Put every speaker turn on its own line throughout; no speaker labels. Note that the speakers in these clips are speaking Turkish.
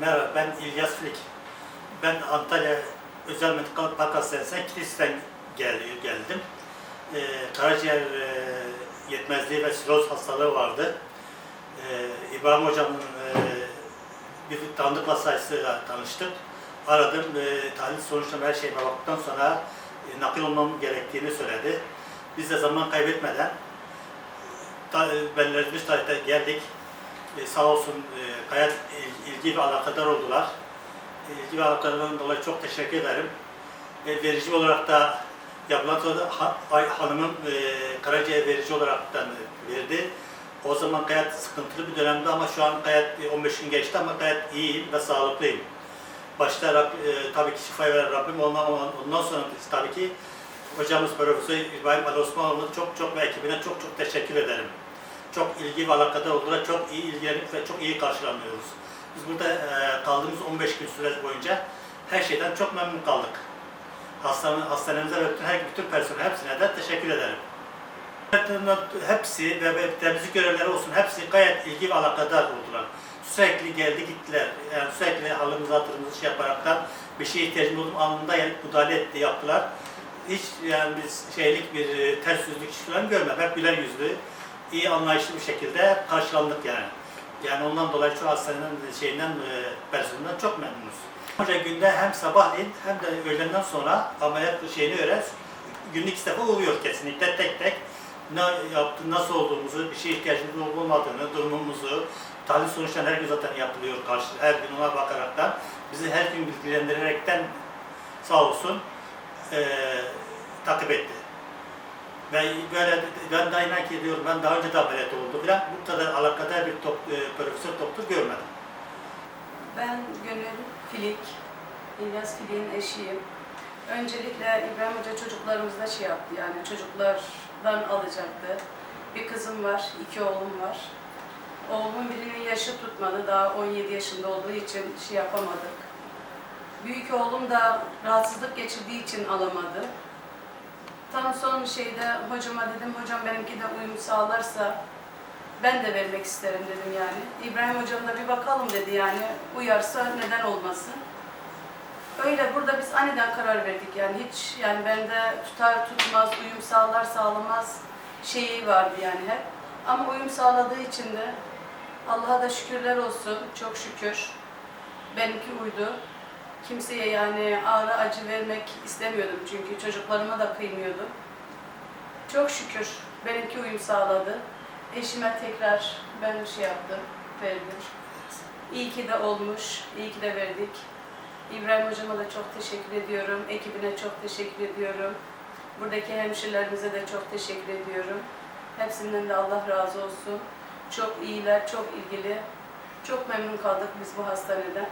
Merhaba, ben İlyas Filik. Ben Antalya Özel Medikal Park Kilis'ten gel, geldim. Ee, karaciğer e, yetmezliği ve siroz hastalığı vardı. Ee, İbrahim Hocam'ın e, bir tanıdık sayısıyla tanıştık. Aradım, e, tahlil sonuçlarına her şeyime baktıktan sonra e, nakil olmam gerektiğini söyledi. Biz de zaman kaybetmeden ta, belirlenmiş tarihte geldik. E, sağ olsun e, il- ilgi ve alakadar oldular. E, İlgi ve alakadarından dolayı çok teşekkür ederim. E, verici olarak da yapılan ha, Ay Hanım'ın e, karaciğer verici olaraktan verdi. O zaman gayet sıkıntılı bir dönemdi ama şu an gayet e, 15 gün geçti ama gayet iyiyim ve sağlıklıyım. Başta e, tabii ki şifa veren Rabbim ondan, ondan sonra tabii ki hocamız Profesör İbrahim Ali Osmanoğlu'na çok çok ve ekibine çok çok teşekkür ederim çok ilgi ve alakadar oldular. Çok iyi ilgilenip ve çok iyi karşılanıyoruz. Biz burada e, kaldığımız 15 gün süreç boyunca her şeyden çok memnun kaldık. Hastane, hastanemize ve bütün, her, bütün personel hepsine de teşekkür ederim. Hepsi ve, temizlik görevlileri olsun hepsi gayet ilgi ve alakadar oldular. Sürekli geldi gittiler. Yani sürekli halimizi hatırımızı şey yaparaktan bir şeye ihtiyacımız olduğum anında gelip müdahale etti, yaptılar. Hiç yani biz şeylik bir e, ters yüzlük iş falan görmedim. Hep güler yüzlü, iyi anlayışlı bir şekilde karşılandık yani. Yani ondan dolayı şu hastanenin şeyinden, e, personelinden çok memnunuz. Hoca günde hem sabahleyin hem de öğlenden sonra ameliyat şeyini öğren, günlük iki defa uğruyor kesinlikle tek tek. Ne yaptı, nasıl olduğumuzu, bir şeye ihtiyacımız olup olmadığını, durumumuzu, tahlil sonuçları her gün zaten yapılıyor karşı, her gün ona bakaraktan, bizi her gün bilgilendirerekten sağ olsun eee takip etti. Ben böyle ben daha inan ki diyorum ben daha önce de ameliyat oldu falan bu kadar alakadar bir top, e, profesör doktor görmedim.
Ben Gönül Filik, İlyas Filik'in eşiyim. Öncelikle İbrahim Hoca çocuklarımızda şey yaptı yani çocuklardan alacaktı. Bir kızım var, iki oğlum var. Oğlumun birinin yaşı tutmadı, daha 17 yaşında olduğu için şey yapamadık. Büyük oğlum da rahatsızlık geçirdiği için alamadı. Tam son şeyde hocama dedim, hocam benimki de uyum sağlarsa ben de vermek isterim dedim yani. İbrahim hocam da bir bakalım dedi yani. Uyarsa neden olmasın. Öyle burada biz aniden karar verdik yani hiç yani bende tutar tutmaz, uyum sağlar sağlamaz şeyi vardı yani hep. Ama uyum sağladığı için de Allah'a da şükürler olsun. Çok şükür. Benimki uydu. Kimseye yani ağrı acı vermek istemiyordum çünkü çocuklarıma da kıymıyordum. Çok şükür benimki uyum sağladı. Eşime tekrar ben şey yaptım, verdim. İyi ki de olmuş, iyi ki de verdik. İbrahim hocama da çok teşekkür ediyorum, ekibine çok teşekkür ediyorum. Buradaki hemşirelerimize de çok teşekkür ediyorum. Hepsinden de Allah razı olsun. Çok iyiler, çok ilgili. Çok memnun kaldık biz bu hastaneden.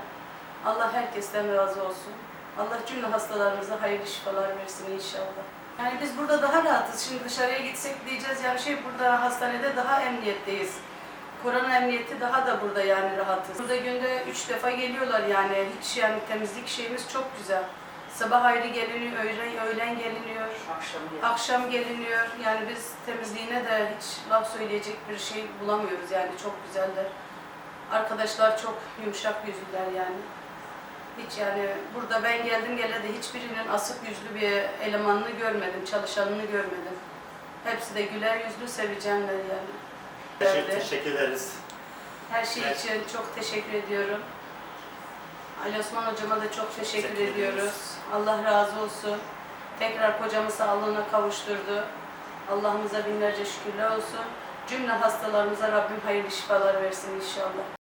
Allah herkesten razı olsun. Allah cümle hastalarımıza hayırlı şifalar versin inşallah. Yani biz burada daha rahatız. Şimdi dışarıya gitsek diyeceğiz yani şey burada hastanede daha emniyetteyiz. Korona emniyeti daha da burada yani rahatız. Burada günde üç defa geliyorlar yani hiç yani temizlik şeyimiz çok güzel. Sabah ayrı geliniyor, öğlen, öğlen geliniyor,
Akşam
akşam geliniyor. Yani biz temizliğine de hiç laf söyleyecek bir şey bulamıyoruz yani çok güzeller. Arkadaşlar çok yumuşak yüzlüler yani. Hiç yani burada ben geldim gele de hiçbirinin asık yüzlü bir elemanını görmedim, çalışanını görmedim. Hepsi de güler yüzlü, sevecekler yani.
Teşekkür,
Evet.
teşekkür ederiz.
Her şey
Evet.
için çok teşekkür ediyorum. Ali Osman hocama da çok teşekkür,
Teşekkür ediyoruz.
ediyoruz. Allah razı olsun. Tekrar kocamı sağlığına kavuşturdu. Allah'ımıza binlerce şükürler olsun. Cümle hastalarımıza Rabbim hayırlı şifalar versin inşallah.